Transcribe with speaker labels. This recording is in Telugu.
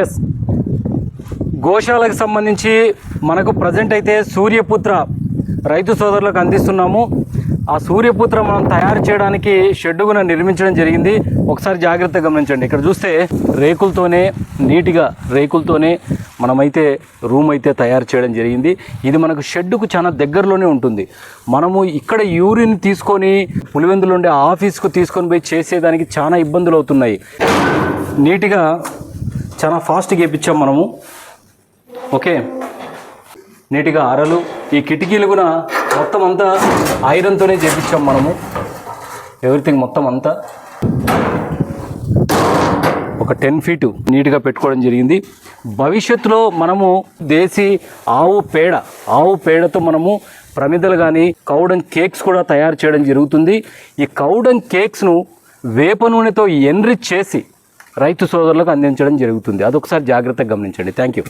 Speaker 1: ఎస్ గోశాలకు సంబంధించి మనకు ప్రజెంట్ అయితే సూర్యపుత్ర రైతు సోదరులకు అందిస్తున్నాము. ఆ సూర్యపుత్ర మనం తయారు చేయడానికి షెడ్డుగున నిర్మించడం జరిగింది. ఒకసారి జాగ్రత్తగా గమనించండి. ఇక్కడ చూస్తే రేకులతోనే నీట్గా రేకులతోనే మనమైతే రూమ్ అయితే తయారు చేయడం జరిగింది. ఇది మనకు షెడ్డుకు చాలా దగ్గరలోనే ఉంటుంది. మనము ఇక్కడ యూరిన్ తీసుకొని పులివెందులు ఉండే ఆఫీస్కు తీసుకొని పోయి చేసేదానికి చాలా ఇబ్బందులు అవుతున్నాయి నీట్గా చాలా ఫాస్ట్గా వేయించాం మనము. ఓకే? నీట్గా అరలు ఈ కిటికీలు కూడా మొత్తం అంతా ఐరన్తోనే చేపించాం మనము. ఎవ్రీథింగ్ మొత్తం అంతా. ఒక టెన్ ఫీటు నీట్గా పెట్టుకోవడం జరిగింది. భవిష్యత్తులో మనము దేశీ ఆవు పేడ ఆవు పేడతో మనము ప్రమిదలు కానీ కౌడన్ కేక్స్ కూడా తయారు చేయడం జరుగుతుంది. ఈ కౌడన్ కేక్స్ను వేప నూనెతో ఎన్రిచ్ చేసి రైతు సోదరులకు అందించడం జరుగుతుంది. అదొకసారి జాగ్రత్తగా గమనించండి. Thank you